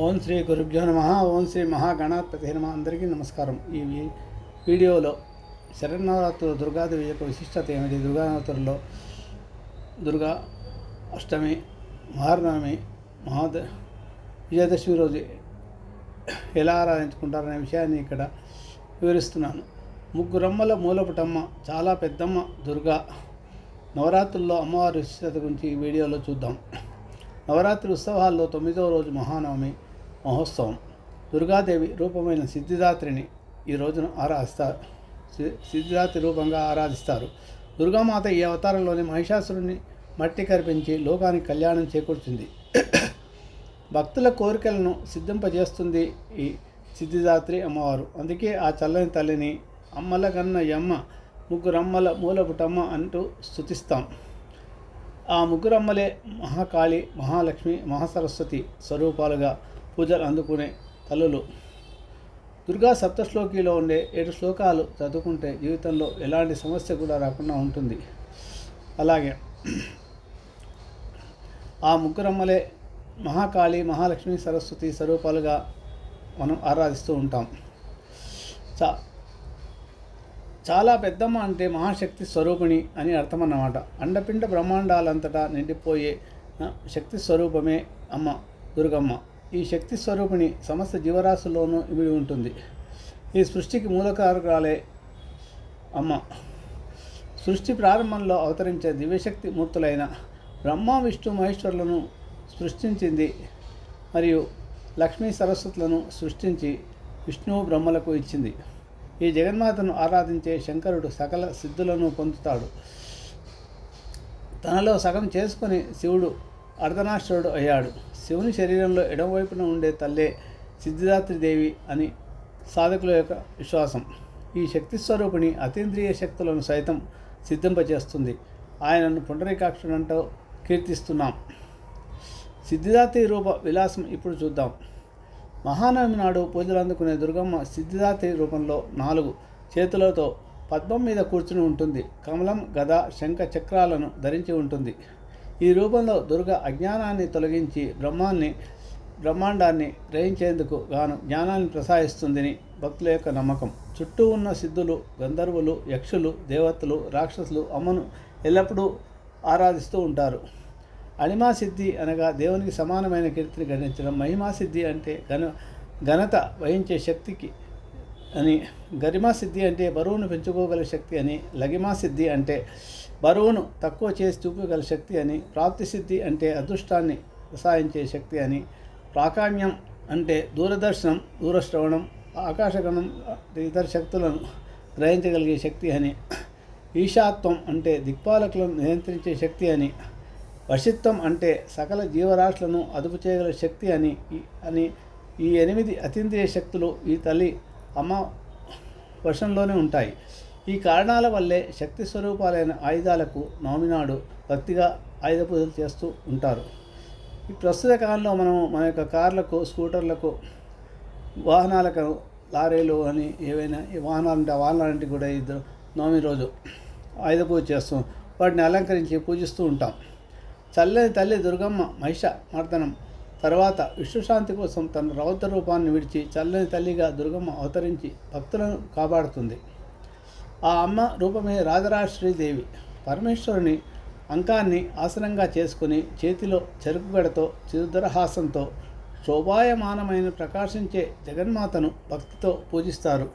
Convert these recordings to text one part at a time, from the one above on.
ఓం శ్రీ గురుభ్యో నమ. ఓం శ్రీ మహాగణాధిపతి నమ. అందరికీ నమస్కారం. ఈ వీ- వీడియోలో శరన్నవరాత్రులు దుర్గాదేవి యొక్క విశిష్టత ఏమిటి? దుర్గానవరాత్రుల్లో దుర్గా అష్టమి మహానవమి మహాద విజయదశమి రోజు ఎలా ఆరాధించుకుంటారనే విషయాన్ని ఇక్కడ వివరిస్తున్నాను. ముగ్గురమ్మల మూలపుటమ్మ చాలా పెద్దమ్మ దుర్గా. నవరాత్రుల్లో అమ్మవారి విశిష్టత గురించి ఈ వీడియోలో చూద్దాం. నవరాత్రి ఉత్సవాల్లో తొమ్మిదవ రోజు మహానవమి. మహోత్సవం. దుర్గాదేవి రూపమైన సిద్ధిదాత్రిని ఈ రోజున ఆరాధిస్తారు సిద్ధిదాత్రి రూపంగా ఆరాధిస్తారు. దుర్గామాత ఈ అవతారంలోని మహిషాసురుని మట్టి కరిపించి లోకానికి కళ్యాణం చేకూర్చింది భక్తుల కోరికలను సిద్ధింపజేస్తుంది ఈ సిద్ధిదాత్రి అమ్మవారు. అందుకే ఆ చల్లని తల్లిని అమ్మల కన్న యమ్మ ముగ్గురమ్మల మూలపుటమ్మ అంటూ స్తుతిస్తాం. ఆ ముగ్గురమ్మలే మహాకాళి మహాలక్ష్మి మహాసరస్వతి స్వరూపాలుగా పూజలు అందుకునే తల్లులు. దుర్గా సప్తశ్లోకిలో ఉండే ఏడు శ్లోకాలు చదువుకుంటే జీవితంలో ఎలాంటి సమస్య కూడా రాకుండా ఉంటుంది. అలాగే ఆ ముగ్గురమ్మలే మహాకాళి మహాలక్ష్మి సరస్వతి స్వరూపాలుగా మనం ఆరాధిస్తూ ఉంటాం. చా చాలా పెద్దమ్మ అంటే మహాశక్తి స్వరూపిణి అని అర్థం అన్నమాట అండపిండ బ్రహ్మాండాలంతటా నిండిపోయే శక్తి స్వరూపమే అమ్మ దుర్గమ్మ. ఈ శక్తి స్వరూపిణి సమస్త జీవరాశుల్లోనూ ఇమిడి ఉంటుంది. ఈ సృష్టికి మూలకారకాలే అమ్మ. సృష్టి ప్రారంభంలో అవతరించే దివ్యశక్తి మూర్తులైన బ్రహ్మ విష్ణు మహేశ్వరులను సృష్టించింది మరియు లక్ష్మీ సరస్వతులను సృష్టించి విష్ణువు బ్రహ్మలకు ఇచ్చింది. ఈ జగన్మాతను ఆరాధించే శంకరుడు సకల సిద్ధులను పొందుతాడు. తనలో సగం చేసుకొని శివుడు అర్ధనాశ్వరుడు అయ్యాడు. శివుని శరీరంలో ఎడమవైపున ఉండే తల్లే సిద్ధిదాత్రి దేవి అని సాధకుల యొక్క విశ్వాసం. ఈ శక్తి స్వరూపిణి అతీంద్రియ శక్తులను సైతం సిద్ధింపజేస్తుంది. ఆయనను పుండరీకాక్షుడంటూ కీర్తిస్తున్నాం. సిద్ధిదాత్రి రూప విలాసం ఇప్పుడు చూద్దాం. మహానవమి నాడు పూజలు అందుకునే దుర్గమ్మ సిద్ధిదాత్రి రూపంలో నాలుగు చేతులతో పద్మం మీద కూర్చుని ఉంటుంది. కమలం గద శంఖ చక్రాలను ధరించి ఉంటుంది. ఈ రూపంలో దుర్గ అజ్ఞానాన్ని తొలగించి బ్రహ్మాన్ని బ్రహ్మాండాన్ని గ్రహించేందుకు గాను జ్ఞానాన్ని ప్రసాదిస్తుందని భక్తుల యొక్క నమ్మకం. చుట్టూ ఉన్న సిద్ధులు గంధర్వులు యక్షులు దేవతలు రాక్షసులు అమ్మను ఎల్లప్పుడూ ఆరాధిస్తూ ఉంటారు. అణిమా సిద్ధి అనగా దేవునికి సమానమైన కీర్తిని గణించడం. మహిమా సిద్ధి అంటే ఘన ఘనత వహించే శక్తికి అని గరిమా సిద్ధి అంటే బరువును పెంచుకోగల శక్తి అని లగిమా సిద్ధి అంటే బరువును తక్కువ చేసి చూపగల శక్తి అని ప్రాప్తి సిద్ధి అంటే అదృష్టాన్ని ప్రసాదించే శక్తి అని ప్రాకామ్యం అంటే దూరదర్శనం దూరశ్రవణం ఆకాశగణం ఇతర శక్తులను గ్రహించగలిగే శక్తి అని ఈశాత్వం అంటే దిక్పాలకులను నియంత్రించే శక్తి అని వశిత్వం అంటే సకల జీవరాశులను అదుపు చేయగల శక్తి అని అని ఈ ఎనిమిది అతీంద్రియ శక్తులు ఈ తల్లి అమ్మ వశంలోనే ఉంటాయి. ఈ కారణాల వల్లే శక్తి స్వరూపాలైన ఆయుధాలకు నామినాడు భక్తిగా ఆయుధ పూజలు చేస్తూ ఉంటారు. ఈ ప్రస్తుత కాలంలో మనం మన యొక్క కార్లకు స్కూటర్లకు వాహనాలకు లారీలు అని ఏవైనా ఈ వాహనాలు ఉంటే ఆ వాహనాలంటే కూడా ఇద్దరు నవమి రోజు ఆయుధ పూజ చేస్తాం వాటిని అలంకరించి పూజిస్తూ ఉంటాం. చల్లని తల్లి దుర్గమ్మ మహిష మర్దనం తర్వాత విశ్వశాంతి కోసం తన రౌద్ర రూపాన్ని విడిచి చల్లని తల్లిగా దుర్గమ్మ అవతరించి భక్తులను కాపాడుతుంది. ఆ అమ్మ రూపమే రాజరాశ్రీదేవి పరమేశ్వరుని అంకాన్ని ఆసనంగా చేసుకుని చేతిలో చెరుకుగడతో చిరుదరహాసంతో శోభాయమానమైన ప్రకాశించే జగన్మాతను భక్తితో పూజిస్తారు.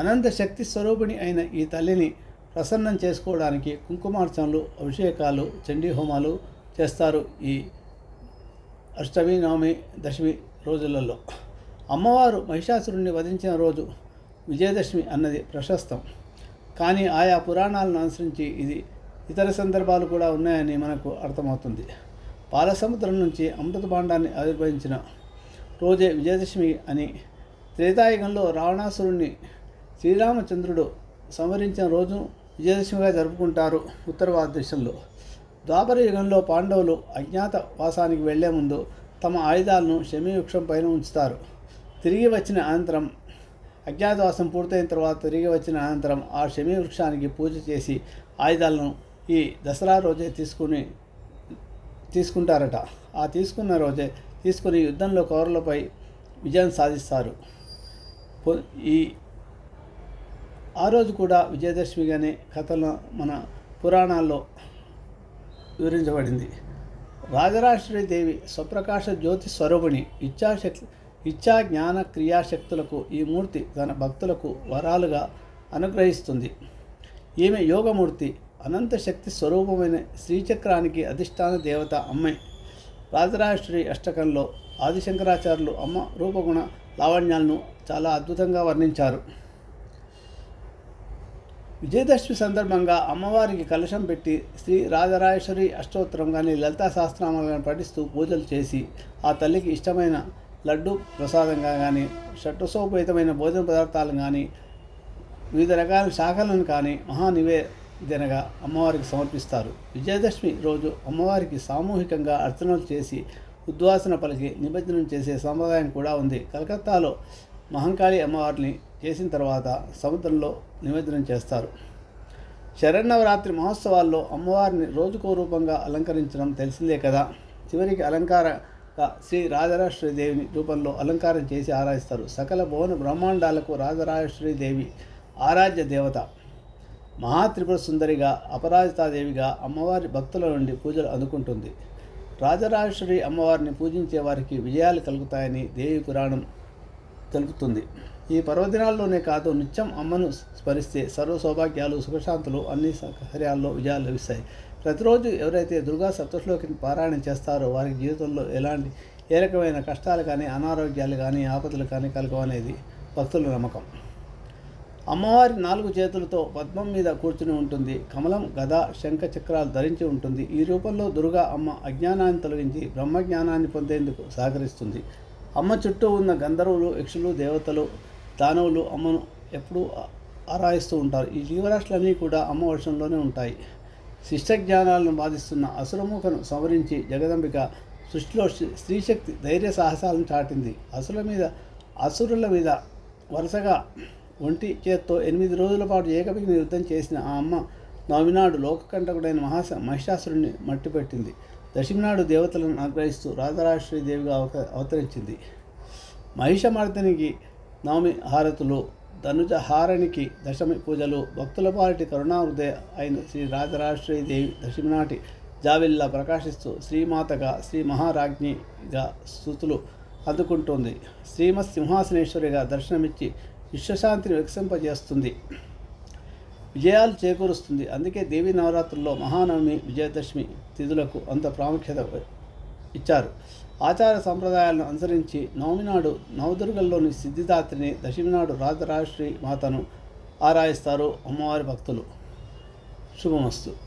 అనంత శక్తి స్వరూపిణి అయిన ఈ తల్లిని ప్రసన్నం చేసుకోవడానికి కుంకుమార్చనలు అభిషేకాలు చండీ హోమాలు చేస్తారు ఈ అష్టమి నవమి దశమి రోజులలో. అమ్మవారు మహిషాసురుణ్ణి వధించిన రోజు విజయదశమి అన్నది ప్రశస్తం. కానీ ఆయా పురాణాలను అనుసరించి ఇది ఇతర సందర్భాలు కూడా ఉన్నాయని మనకు అర్థమవుతుంది. పాలసముద్రం నుంచి అమృత భాండాన్ని ఆవిర్భవించిన రోజే విజయదశమి అని త్రేతాయుగంలో రావణాసురుణ్ణి శ్రీరామచంద్రుడు సంహరించిన రోజు విజయదశమిగా జరుపుకుంటారు ఉత్తర భారతదేశంలో ద్వాపర యుగంలో పాండవులు అజ్ఞాత వాసానికి వెళ్ళే ముందు తమ ఆయుధాలను శమీవృక్షం పైన ఉంచుతారు. తిరిగి వచ్చిన అనంతరం అజ్ఞాతవాసం పూర్తయిన తర్వాత తిరిగి వచ్చిన అనంతరం ఆ శమీ వృక్షానికి పూజ చేసి ఆయుధాలను ఈ దసరా రోజే తీసుకుని తీసుకుంటారట. ఆ తీసుకున్న రోజే తీసుకుని యుద్ధంలో కౌరులపై విజయం సాధిస్తారు. ఈ ఆ రోజు కూడా విజయదశమిగానే కథలో మన పురాణాల్లో వివరించబడింది. రాజరాజేశ్వరి దేవి స్వప్రకాశ జ్యోతి స్వరూపిణి ఇచ్చాశక్తి ఇచ్చా జ్ఞాన క్రియాశక్తులకు ఈ మూర్తి తన భక్తులకు వరాలుగా అనుగ్రహిస్తుంది. ఈమె యోగమూర్తి అనంత శక్తి స్వరూపమైన శ్రీచక్రానికి అధిష్టాన దేవత అమ్మే. రాజరాజేశ్వరి అష్టకంలో ఆదిశంకరాచార్యులు అమ్మ రూపగుణ లావణ్యాలను చాలా అద్భుతంగా వర్ణించారు. విజయదశమి సందర్భంగా అమ్మవారికి కలశం పెట్టి శ్రీ రాజరాజేశ్వరి అష్టోత్తరం కానీ లలితా సహస్రనామాలను కానీ పఠిస్తూ పూజలు చేసి ఆ తల్లికి ఇష్టమైన లడ్డు ప్రసాదంగా కానీ షట్టుసోపేతమైన భోజన పదార్థాలను కానీ వివిధ రకాల శాఖలను కానీ మహానివేదనగా అమ్మవారికి సమర్పిస్తారు. విజయదశమి రోజు అమ్మవారికి సామూహికంగా అర్చనలు చేసి ఉద్వాసన పలికి నిమజ్జనం చేసే సంప్రదాయం కూడా ఉంది. కలకత్తాలో మహంకాళి అమ్మవారిని చేసిన తర్వాత సముద్రంలో నిమజ్జనం చేస్తారు. శరన్నవరాత్రి మహోత్సవాల్లో అమ్మవారిని రోజుకో రూపంగా అలంకరించడం తెలిసిందే కదా. చివరికి అలంకారగా శ్రీ రాజరాజేశ్వరీదేవిని రూపంలో అలంకారం చేసి ఆరాధిస్తారు. సకల భువన బ్రహ్మాండాలకు రాజరాజేశ్వరి దేవి ఆరాధ్య దేవత. మహాత్రిపుర సుందరిగా అపరాజితాదేవిగా అమ్మవారి భక్తుల నుండి పూజలు అందుకుంటుంది. రాజరాజేశ్వరి అమ్మవారిని పూజించే వారికి విజయాలు కలుగుతాయని దేవి పురాణం తెలుపుతుంది. ఈ పర్వదినాల్లోనే కాదు నిత్యం అమ్మను స్మరిస్తే సర్వ సౌభాగ్యాలు సుఖశాంతులు అన్ని కార్యాల్లో విజయాలు లభిస్తాయి. ప్రతిరోజు ఎవరైతే దుర్గా సప్తశ్లోకిని పారాయణం చేస్తారో వారి జీవితంలో ఎలాంటి ఏ రకమైన కష్టాలు కానీ అనారోగ్యాలు కానీ ఆపదలు కానీ కలగవనేది భక్తుల నమ్మకం. అమ్మవారి నాలుగు చేతులతో పద్మం మీద కూర్చుని ఉంటుంది. కమలం గద శంఖ చక్రాలు ధరించి ఉంటుంది. ఈ రూపంలో దుర్గా అమ్మ అజ్ఞానాన్ని తొలగించి బ్రహ్మజ్ఞానాన్ని పొందేందుకు సహకరిస్తుంది. అమ్మ చుట్టూ ఉన్న గంధర్వులు యక్షులు దేవతలు దానవులు అమ్మను ఎప్పుడూ ఆరాయిస్తూ ఉంటారు. ఈ జీవరాశులన్నీ కూడా అమ్మ వర్షంలోనే ఉంటాయి. శిష్ట జ్ఞానాలను బాధిస్తున్న అసురముఖను సంవరించి జగదంబిక సృష్టిలో స్త్రీశక్తి ధైర్య సాహసాలను చాటింది. అసురుల మీద అసురుల మీద వరుసగా ఒంటి చేత్తో ఎనిమిది రోజుల పాటు ఏకపిగిన యుద్ధం చేసిన ఆ అమ్మ నవమినాడు లోకకంటకుడైన మహాస మహిషాసురుణ్ణి మట్టిపెట్టింది. దశమినాడు దేవతలను ఆగ్రహిస్తూ రాజరాజేశ్వరి దేవిగా అవత అవతరించింది. మహిషమర్దనికి నవమి హారతులు ధనుజ హారణికి దశమి పూజలు భక్తుల పాటి కరుణాహృదయ అయిన శ్రీ రాజరాజేశ్వరి దేవి దశమి నాటి జావిల్లా ప్రకాశిస్తూ శ్రీమాతగా శ్రీ మహారాజ్ఞిగా స్థుతులు అందుకుంటుంది. శ్రీమత్ సింహాసనేశ్వరిగా దర్శనమిచ్చి విశ్వశాంతిని వికసింపజేస్తుంది. విజయాలు చేకూరుస్తుంది. అందుకే దేవీ నవరాత్రుల్లో మహానవమి విజయదశమి తిథులకు అంత ప్రాముఖ్యత ఇచ్చారు. ఆచార సంప్రదాయాలను అనుసరించి నవమి నాడు నవదుర్గల్లోని సిద్ధిదాత్రిని దశమి నాడు రాజరాజశ్రీ మాతను ఆరాధిస్తారు అమ్మవారి భక్తులు. శుభమస్తు.